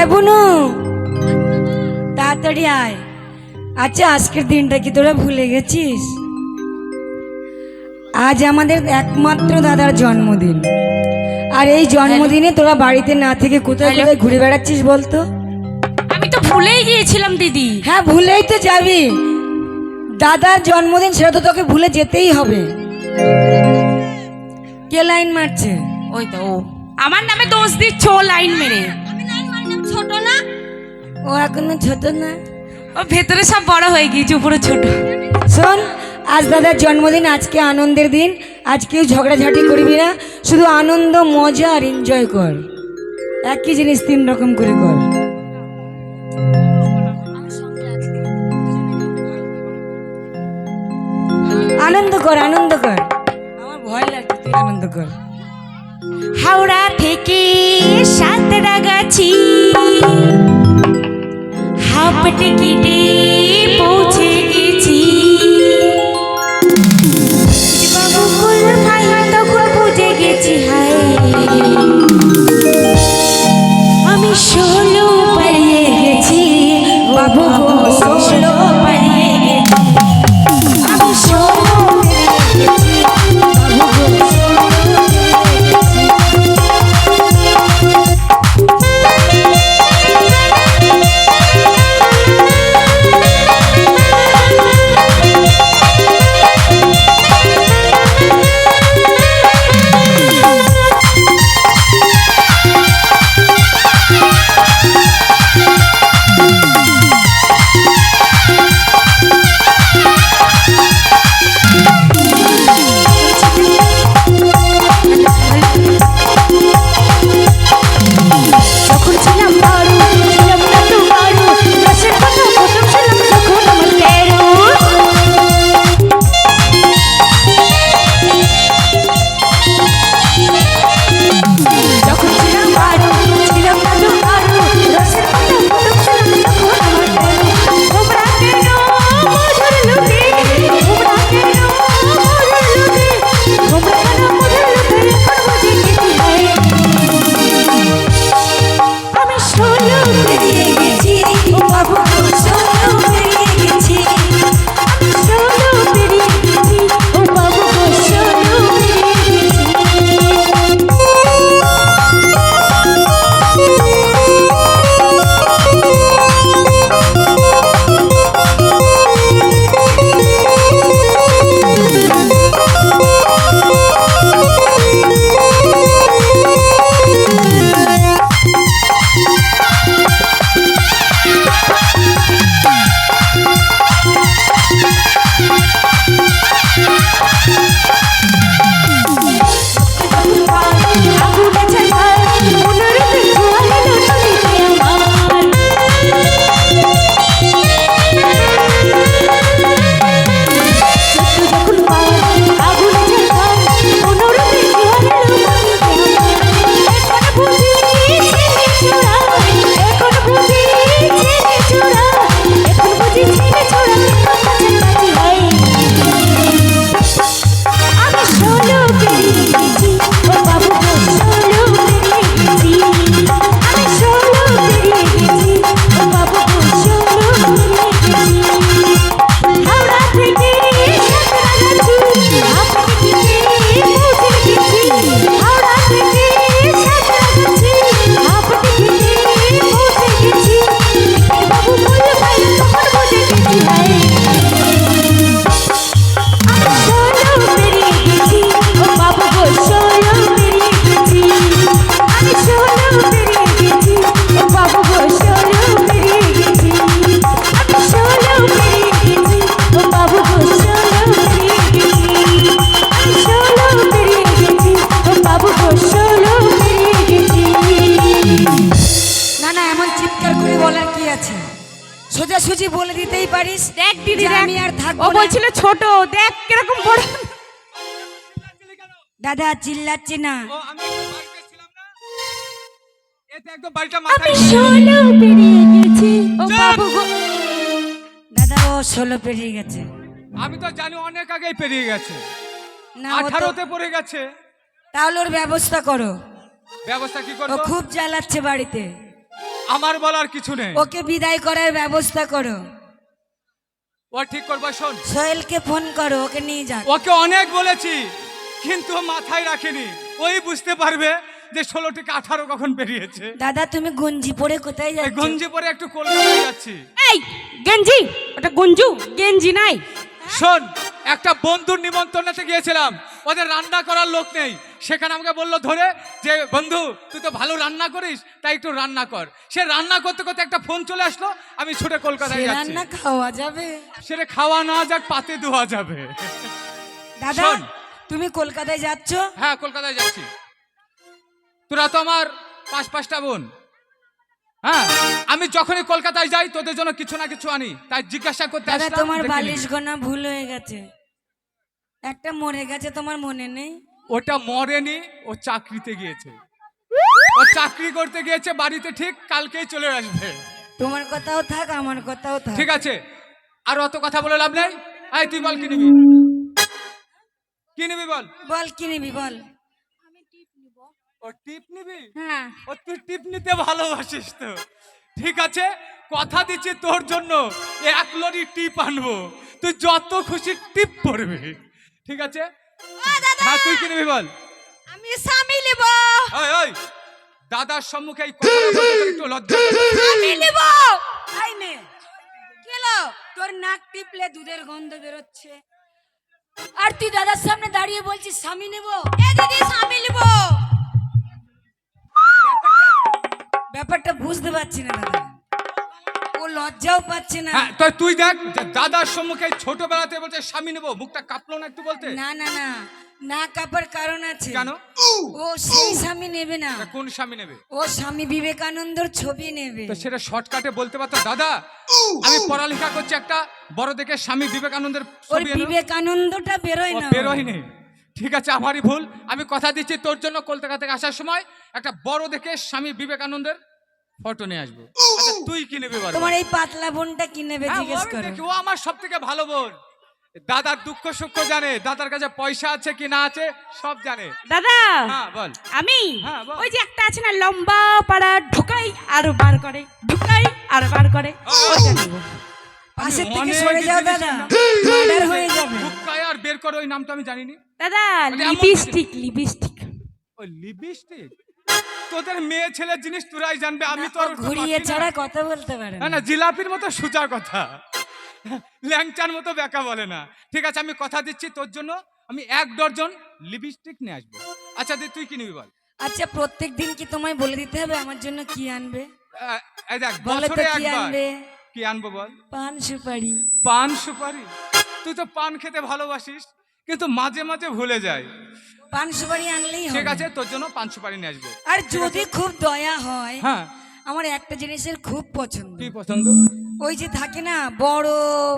এ বুনু তাড়াতাড়ি আয়। আচ্ছা আজকের দিনটা কি তোরা ভুলে গেছিস? আজ আমাদের একমাত্র দাদার জন্মদিন। আর এই জন্মদিনে তোরা বাড়িতে না থেকে কোথায়? কোথায় ঘুরে বেড়াচ্ছিস বলতো? আমি তো ভুলেই গিয়েছিলাম দিদি। হ্যাঁ ভুলেই তো যাবি। দাদার জন্মদিন সেটা তো তোকে ভুলে যেতেই হবে। কে লাইন মারছে? ওই তো ও। আমার নামে দোষ দিচ্ছ ও লাইন মেরে। ছোট না? ও এখনও ছোট না। ও ভেতরে সব বড় হয়ে গিয়েছে উপরে ছোট। শোন আজ দাদার জন্মদিন আজকে আনন্দের দিন। আজ কেউ ঝগড়াঝাটি করবি না শুধু আনন্দ মজা আর এনজয় কর। একই জিনিস তিন রকম করে কর। আনন্দ কর আনন্দ কর। আমার ভয় লাগছে তুই আনন্দ কর। হাওড়া থেকে সাঁতরাগাছি হাঁপটে টিকিটে থাকব ও। বলছিল ছোট দেখ কীরকম বড়। দাদা চিল্লাচ্ছে না। আমি ষোলো পেরিয়ে গেছি। ও বাবু গো। দাদা ও ষোলো পেরিয়ে গেছে। আমি তো জানি অনেক আগেই পেরিয়ে গেছে। না ও তো- আঠারোতে পড়ে গেছে। তাহলে ওর ব্যবস্থা করো। ব্যবস্থা কি ও করব? খুব জ্বালাচ্ছে বাড়িতে। আমার বলার কিছু নেই। ওকে বিদায় করার ব্যবস্থা করো। ও ঠিক করব শোন। সোহেলকে ফোন করো ওকে নিয়ে যাক ওকে অনেক বলেছি কিন্তু মাথায় রাখেনি। ওই বুঝতে পারবে যে ষোলো থেকে আঠারো কখন বেরিয়েছে। দাদা তুমি গঞ্জি পরে কোথায় যাচ্ছ? গঞ্জি পরে একটু কলকাতায় যাচ্ছি। এই গেঞ্জি? ওটা গঞ্জু? গেঞ্জি নাই। শোন একটা বন্ধুর নিমন্ত্রণেতে গিয়েছিলাম। ওদের রান্না করার লোক নেই। সেখানে আমাকে বলল ধরে যে বন্ধু তুই তো ভালো রান্না করিস তাই একটু রান্না কর। সে রান্না করতে করতে একটা ফোন চলে আসলো আমি ছুটে কলকাতায় যাচ্ছি। রান্না খাওয়া যাবে। সেটা খাওয়া না যাক পাতে ধোয়া যাবে। দাদা শোন। তুমি কলকাতায় যাচ্ছ? হ্যাঁ কলকাতায় যাচ্ছি। তোরা তো আমার পাঁচ পাঁচটা বোন। হ্যাঁ আমি যখনই কলকাতায় যাই তোদের জন্য কিছু না কিছু আনি। তাই জিজ্ঞাসা করতে দাদা আসলাম, তোমার দেখে বালিশ গোনা ভুল হয়ে গেছে। একটা মরে গেছে তোমার মনে নেই? ওটা মরেনি ও চাকরিতে গিয়েছে। ও চাকরি করতে গিয়েছে বাড়িতে ঠিক কালকেই চলে আসবে। তোমার কথাও থাক আমার কথাও থাক। ঠিক আছে আর অত কথা বলে লাভ নাই? এই তুই বল কি নিবি? কি নিবি বল? বল কি নিবি বল? ও টিপ নিবি? হ্যাঁ। ও তুই টিপ নিতে ভালোবাসিস তো। ঠিক আছে কথা দিচ্ছি তোর জন্য। এক লরি টিপ আনব। তুই যত খুশি টিপ পড়বি ঠিক আছে হ্যাঁ তুই কি নিবি বল? আমি স্বামী নেব। ওই ওই দাদার সম্মুখে এই কথা একটু লজ্জা না? আমি নেব! আই মে কেলো তোর নাক টিপলে দুধের গন্ধ বেরোচ্ছে। আর তুই দাদার সামনে দাঁড়িয়ে বলছিস স্বামী নেব? এ দিদি স্বামী নেব! ব্যাপারটা বুঝতে পারছি না দাদা। লজ্জাও পাচ্ছে না। হ্যাঁ তো তুই দেখ দাদার সম্মুখে ছোটবেলাতে বলছে স্বামী নেব। মুখটা কাঁপলো না একটু বলতে? না না না না কাপার কারণ আছে। কেন? ও সেই স্বামী নেবে না। কোন স্বামী নেবে? ও স্বামী বিবেকানন্দর ছবি নেবে। তো সেটা শর্টকাটে বলতে পারতো দাদা আমি পড়ালেখা করছি একটা বড় দেখে স্বামী বিবেকানন্দের ছবি। বিবেকানন্দটা বেরোয় না। বেরোয়নি। ঠিক আছে আমারই ভুল। আমি কথা দিচ্ছি তোর জন্য কলকাতা থেকে আসার সময়। একটা বড় দেখে স্বামী বিবেকানন্দের ফটো নিয়ে আসব আচ্ছা তুই কি নেবে তোমার এই পাতলা বোনটা কি নেবে হ্যাঁ, জিজ্ঞেস ও করো ও আমার সব থেকে ভালো বোন দাদার দুঃখ সুখ জানে দাদার কাছে পয়সা আছে কি না আছে সব জানে দাদা হ্যাঁ বল আমি হ্যাঁ, ওই যে একটা আছে না লম্বা পাড়া ঢুকাই আর বার করে ঢুকাই আর বার করে ওটা নেব পাশের আমি থেকে সরে যাও দাদা মার্ডার হয়ে যাবে হুক্কায় আর বের করো ওই নামটা আমি জানিনি দাদা মানে লিপস্টিক লিপস্টিক ওই লিপস্টিক তোদের মেয়ে ছেলের জিনিস তোরাই জানবে আমি তো ঘুরিয়ে ছাড়া কথা বলতে পারে না না জিলাপির মতো সোজা কথা। ল্যাংচার মতো বেকা বলে না। ঠিক আছে আমি কথা দিচ্ছি তোর জন্য। আমি এক ডজন লিপস্টিক নিয়ে আসব। আচ্ছা দি তুই কি নিবি বল। আচ্ছা প্রত্যেক দিন কি তোমায় বলে দিতে হবে আমার জন্য কি আনবে? এই দেখ বছরে একবার। আনবে? কি আনব বল? পান সুপারি। পান সুপারি? তুই তো পান খেতে ভালোবাসিস। কিন্তু মাঝে মাঝে ভুলে যায় পান সুপারি আনলেই ঠিক হবে। আছে তোর জন্য পান সুপারি নিয়ে আসব। আর যদি খুব দয়া হয় হ্যাঁ। আমার একটা জিনিসের খুব পছন্দ। কি পছন্দ? ওই যে থাকে না বড়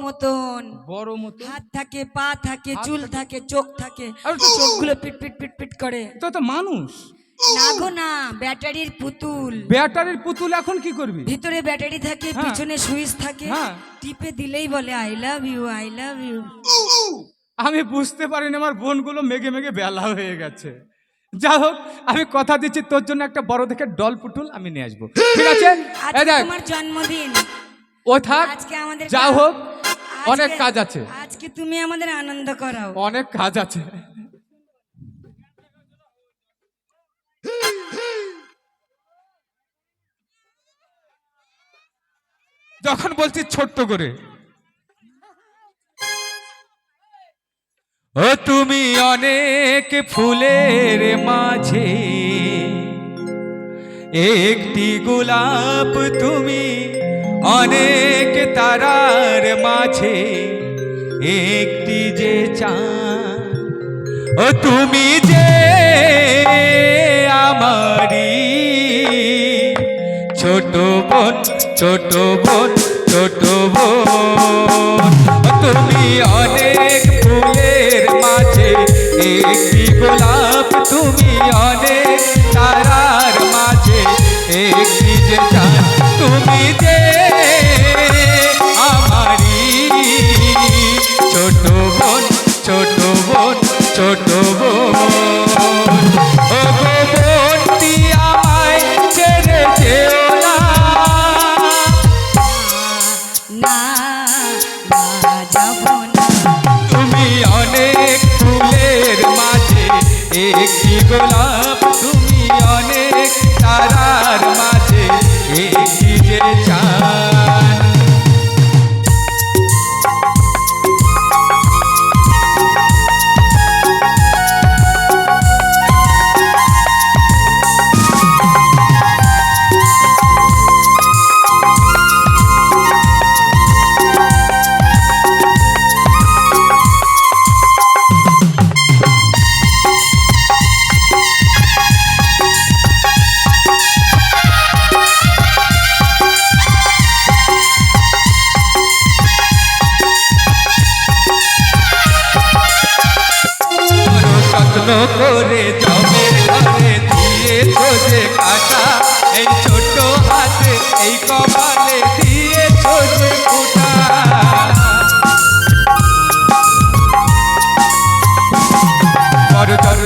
মতন। বড় মতো হাত থাকে পা থাকে চুল থাকে। থাকে চোখ থাকে আর তো- চোখগুলো পিট পিট পিট পিট করে। তো তো মানুষ। না গো না ব্যাটারির পুতুল। ব্যাটারির পুতুল এখন কি করবি? ভিতরে ব্যাটারি থাকে হ্যাঁ। পিছনে সুইচ থাকে। হ্যাঁ। টিপে দিলেই বলে I love you I love you আমি বুঝতে পারিনি আমার বোনগুলো মেঘে মেঘে বেলা হয়ে গেছে। যা হোক আমি কথা দিচ্ছি তোর জন্য একটা বড় দেখে ডল পুতুল আমি নিয়ে আসব। ঠিক আছে? তোমার জন্মদিন। ও থাক যা হোক অনেক কাজ আছে। আজকে তুমি আমাদের আনন্দ করাও। অনেক কাজ আছে। যখন বলছি ছোট্ট করে ও তুমি অনেক ফুলের মাঝে, একটি গোলাপ তুমি অনেক তারার মাঝে, একটি যে ও তুমি যে আমারি ছোট বোন ছোট বোন ছোট বোন। তুমি অনেক মাঝে একটি গোলাপ তুমি অনেক তারার মাঝে একটি যে তুমি যে আমারি ছোট বোন ছোট বোন, ছোট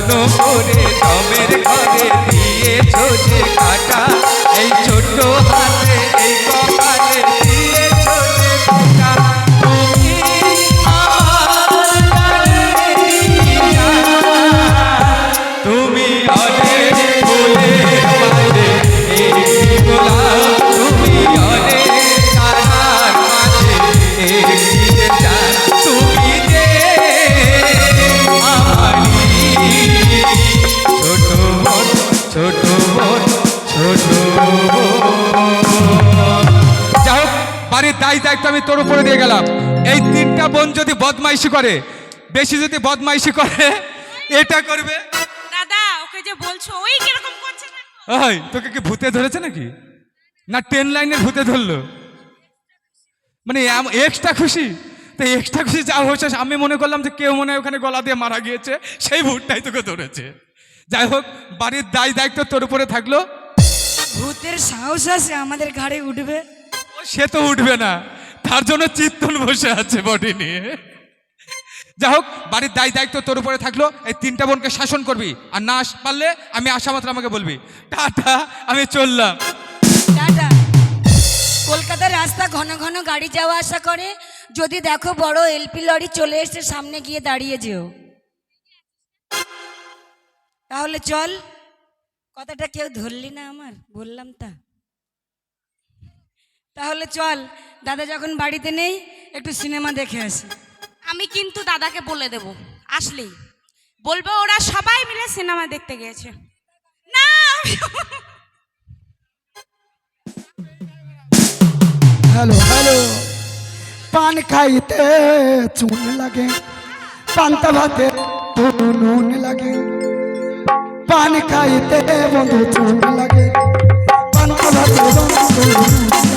ঘরে দিয়েছ যে কাটা বাড়ির দায় দায়িত্ব আমি তোর উপরে দিয়ে গেলাম। এই তিনটা বোন যদি বদমাইশি করে বেশি যদি বদমাইশি করে এটা করবে? দাদা ওকে যে বলছো ওই কীরকম করছে না ওই তোকে কি ভূতে ধরেছে নাকি? না ট্রেন লাইনের ভূতে ধরলো? মানে এক্সট্রা খুশি? তো এক্সট্রা খুশি যা হয়েছে আমি মনে করলাম যে কেউ মনে হয় ওখানে গলা দিয়ে মারা গিয়েছে সেই ভূতটাই তোকে ধরেছে। যাই হোক বাড়ির দায় দায়িত্ব তোর উপরে থাকল। ভূতের সাহস আছে আমাদের ঘাড়ে উঠবে। সে তো উঠবে না। তার জন্য চিত্তন বসে আছে বডি নিয়ে। যাই হোক, বাড়ির দায় দায়িত্ব তোর উপরে থাকল। এই তিনটা বোনকে শাসন করবি, আর না পারলে আমি আসা মাত্র আমাকে বলবি। টাটা, আমি চললাম। টাটা। কলকাতার রাস্তা ঘন ঘন গাড়ি যাওয়া আসা করে। যদি দেখো বড় এলপি লরি চলে এসে সামনে গিয়ে দাঁড়িয়ে যেও। তাহলে চল। কথাটা কেউ ধরলি না আমার, বললাম তা। তাহলে চল দাদা যখন বাড়িতে নেই একটু সিনেমা দেখে আসি। আমি কিন্তু দাদাকে বলে দেব আসলেই বলব ওরা সবাই মিলে সিনেমা দেখতে গিয়েছে। না! Hello hello. পান খাইতে চুন লাগে পান্তা ভাতে নুন লাগে। পান খাইতে বন্ধু চুন লাগে পান্তা ভাতে বন্ধু নুন লাগে।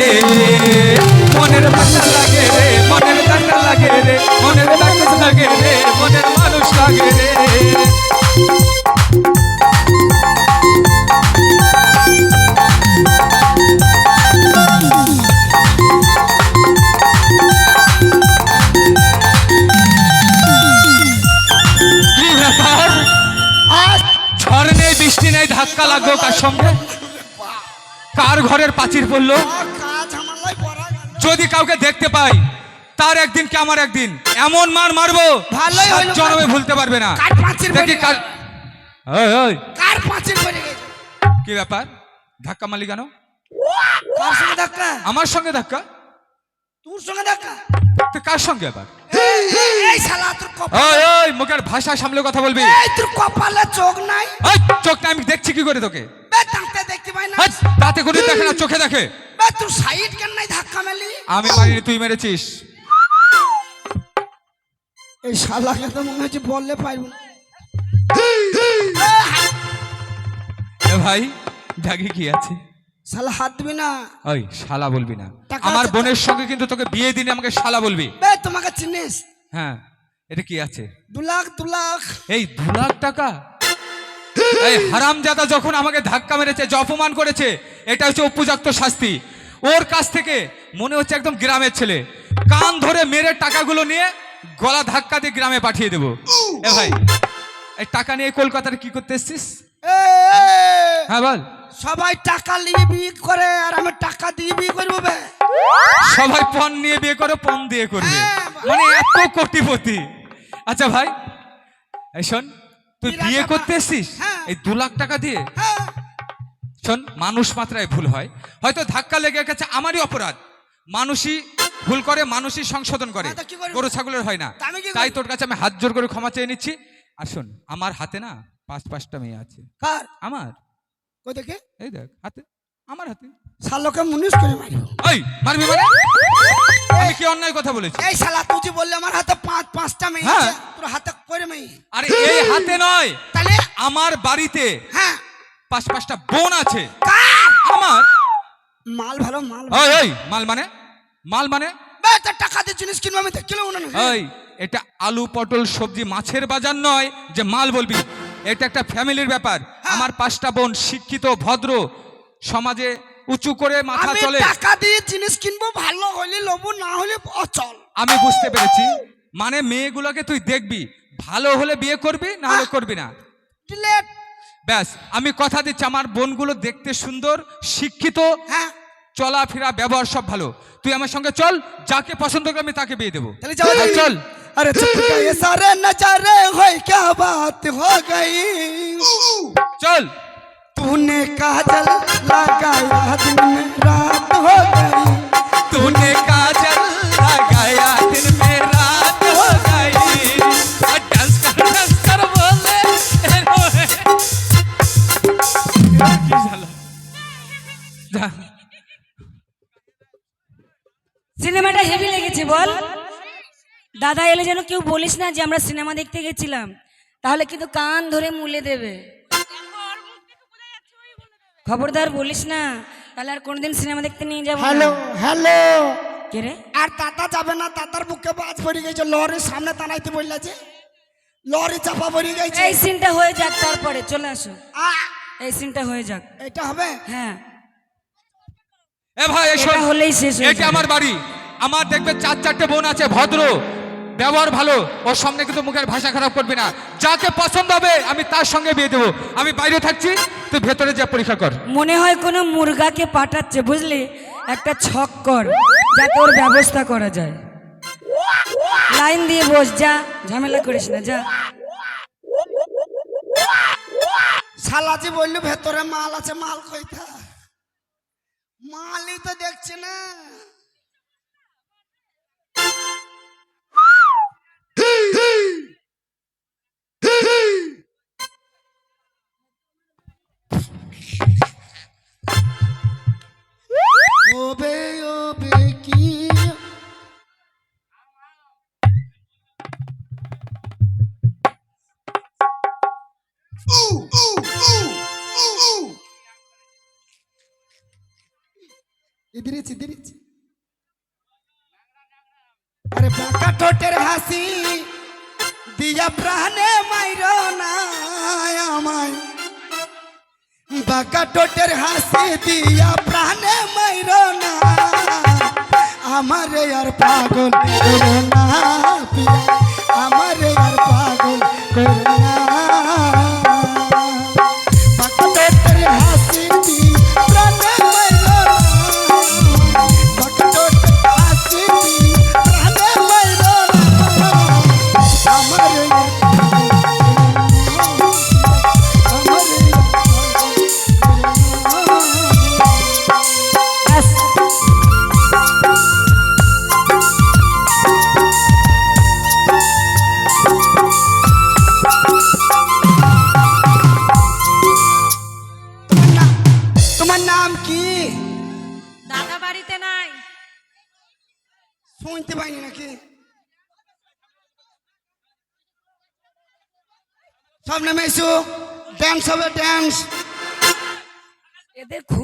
ঘরের পাঁচির পড়ল। যদি কাউকে দেখতে পাই তার একদিন কি আমার একদিন? এমন মার মারবো। জন্মে ভুলতে পারবে না। দেখি কার কি ব্যাপার? ধাক্কা মারলি কেন? কার সঙ্গে ধাক্কা? আমার সঙ্গে ধাক্কা? তোর সঙ্গে ধাক্কা? তো কার সঙ্গে আবার? মুখের ভাষা সামলে কথা বলবি। এই তোর কপালে চোখ নাই? চোখটা আমি দেখছি কি করে তোকে? দাঁতে দেখতে পাই না। করে দেখে না চোখে দেখে। সাইড কেন নাই ধাক্কা মেলি? আমি মারিনি তুই মেরেছিস। এই শালাকে তো মনে হচ্ছে বললে পারব না। ভাই জাগে কি আছে? শালা হাত দিবি না। ওই শালা বলবি না। আমার বোনের সঙ্গে কিন্তু তোকে বিয়ে দিনে আমাকে শালা বলবি। বে তোমাকে চিনিস? হ্যাঁ এটা কি আছে? দু লাখ দু লাখ। এই দু লাখ টাকা? এই হারামজাদা যখন আমাকে ধাক্কা মেরেছে যে অপমান করেছে এটা হচ্ছে উপযুক্ত শাস্তি। ওর কাছ থেকে মনে হচ্ছে একদম গ্রামের ছেলে। কান ধরে মেরে টাকাগুলো নিয়ে গলা ধাক্কা দিয়ে গ্রামে পাঠিয়ে দেবো। এ ভাই এই টাকা নিয়ে কলকাতার কি করতে এসছিস? হ্যাঁ বল। সবাই টাকা নিয়ে বিয়ে করে আর আমি টাকা দিয়ে বিয়ে করব সবাই পণ নিয়ে বিয়ে করে পণ দিয়ে করবে। হ্যাঁ। মানে এত কোটিপতি। আচ্ছা ভাই শোন তুই বিয়ে করতেছিস? করতে এসছিস হ্যাঁ। এই দু লাখ টাকা দিয়ে? হ্যাঁ। শোন মানুষ মাত্রায় ভুল হয়। হয়তো ধাক্কা লেগে গেছে আমারই অপরাধ। মানুষই ভুল করে মানুষই সংশোধন করে। করব? গরু ছাগলের হয় না। তাই তোর কাছে আমি হাত জোর করে ক্ষমা চেয়ে নিচ্ছি। আর শোন আমার হাতে না পাঁচ পাঁচটা মেয়ে আছে। কার? আমার। এই দেখ হাতে। আমার হাতে। শালোকে মুনিশ করে মারিব মানে? আমি কি অন্যায় কথা বলেছি? এই শালা তুই যে বললি আমার হাতে পাঁচ পাঁচটা মেয়ে হ্যাঁ। আছে তোর হাতে করে মেয়ে। আরে এই হাতে নয়। তাহলে? আমার বাড়িতে হ্যাঁ। পাঁচ পাঁচটা বোন আছে। আমার। মাল ভালো মাল ওই ওই মাল মানে? মাল মানে? বে তোর টাকা দিয়ে জিনিস কিনবো আমি দেখছিলাম না ওই এটা আলু পটল সবজি মাছের বাজার নয় যে মাল বলবি। এটা একটা ফ্যামিলির ব্যাপার। আমার পাঁচটা বোন শিক্ষিত ভদ্র সমাজে উঁচু করে মাথা আমি চলে টাকা দিয়ে জিনিস কিনবো ভালো হলে লবো না হলে অচল আমি বুঝতে পেরেছি মানে মেয়েগুলোকে তুই দেখবি ভালো হলে বিয়ে করবি না হলে করবি না ডিলেট ব্যাস আমি কথা দিচ্ছি আমার বোনগুলো দেখতে সুন্দর শিক্ষিত হ্যাঁ চলাফেরা ব্যবহার সব ভালো তুই আমার সঙ্গে চল যাকে পছন্দ করে আমি তাকে বিয়ে দেবো चले जाओ চল, चल अरे चुप ये सारे नजारे हो क्या बात हो गई चल तूने काजल लगाया दिन में रात हो गई तूने काजल लगाया दिन में रात हो गई और डांस कर डांस कर बोले কি ঝালা? যা সিনেমাটা হেভি লেগেছে বল দাদা এলে যেন কেউ বলিস না যে আমরা সিনেমা দেখতে গেছিলাম তাহলে কিন্তু কান ধরে মুলে দেবে খবরদার বলিস না তাহলে আর কোনোদিন সিনেমা দেখতে নিয়ে যাব হ্যালো হ্যালো। কে রে? আর তাতা যাবে না তাতার বুকে বাজ পড়ে গেছে লরির সামনে তানাইতে বললেছে লরি চাপা পড়ে গেছে। এই সিনটা হয়ে যাক তারপরে চলে আসো। এই সিনটা হয়ে যাক। এটা হবে? হ্যাঁ। এ ভাই এটা হলেই শেষ এটা আমার বাড়ি। আমার দেখবে চার চারটে বোন আছে ভদ্র। ব্যবহার ভালো ওর সামনে কিন্তু মুখের ভাষা খারাপ করবি না। যাকে পছন্দ হবে আমি তার সঙ্গে বিয়ে দেবো। আমি বাইরে থাকছি তুই ভেতরে যা পরীক্ষা কর। মনে হয় কোনো মুরগাকে পাঠাচ্ছে বুঝলি? একটা ছক কর যাতে ওর ব্যবস্থা করা যায়। লাইন দিয়ে বস যা ঝামেলা করিস না যা। শালাজি বলল ভেতরে মাল আছে মাল কইতা মালই তো দেখছি না। ওবে ওবে কি ইদিরিছি ইদিরিছি আরে বাঁকা ঠোঁটের হাসি দিয়া প্রাণে মাইর না আমায়। বাঁকা ঠোঁটের হাসি দিয়া প্রাণে মাইর না আমারে আর পাগল করো না পিয়া আমারে আর পাগল করো না বাঁকা ঠোঁটের সব নেমে এসো ড্যান্স হবে ড্যান্স এদের খুব